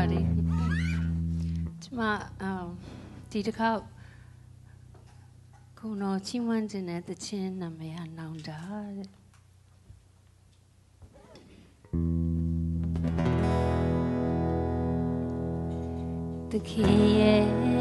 ပါတယ်။ကျွန်မဒီတစ်ခေါက်ခုနော်ချီးမွမ်းခြင်းနဲ့တခြင်းနာမည်ဟာနောင်တာတဲ့ the key yeah.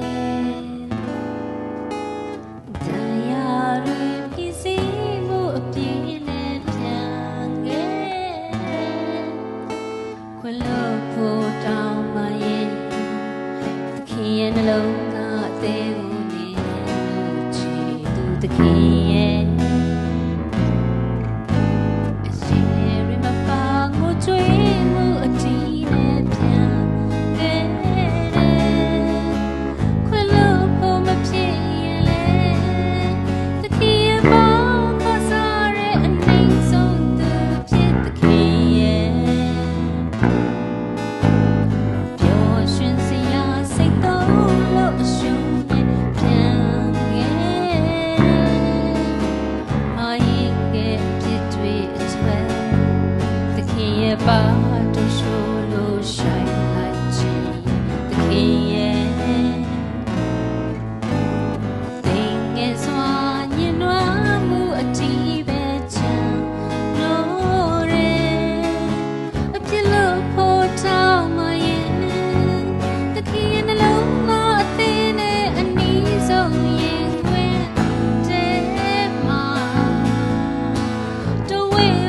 နှလုံးသားအသင်ကိုနေလို့ချီသူတခင်ရဲ့ with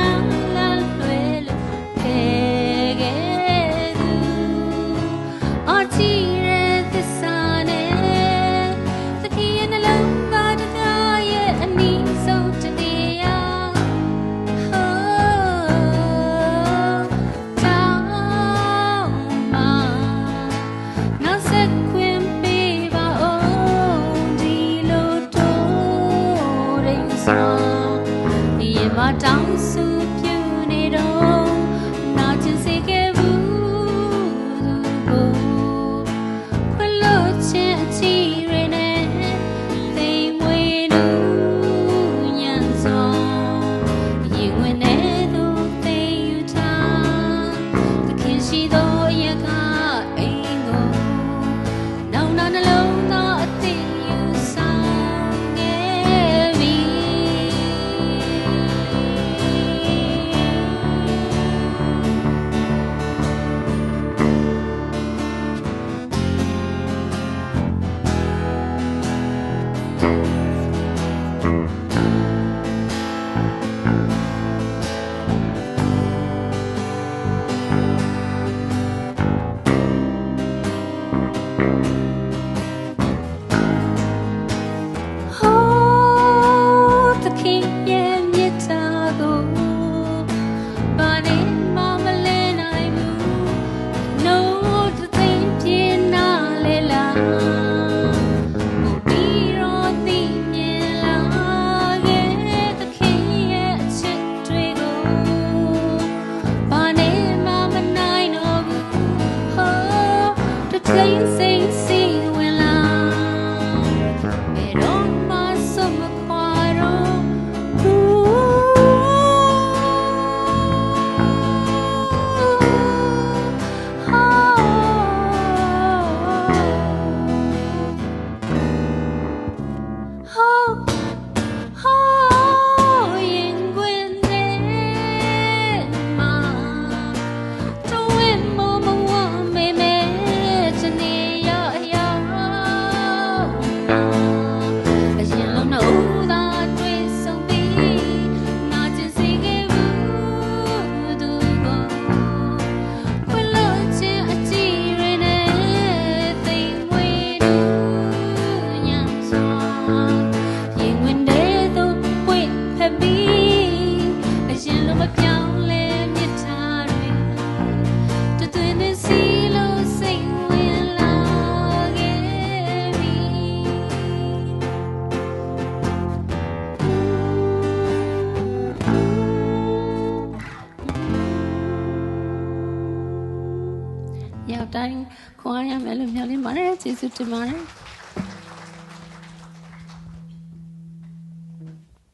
ရောက်တိုင်းခွန်အားရမယ်လို့မျှော်လင့်ပါတယ်ကျေးဇူးတင်ပါတယ်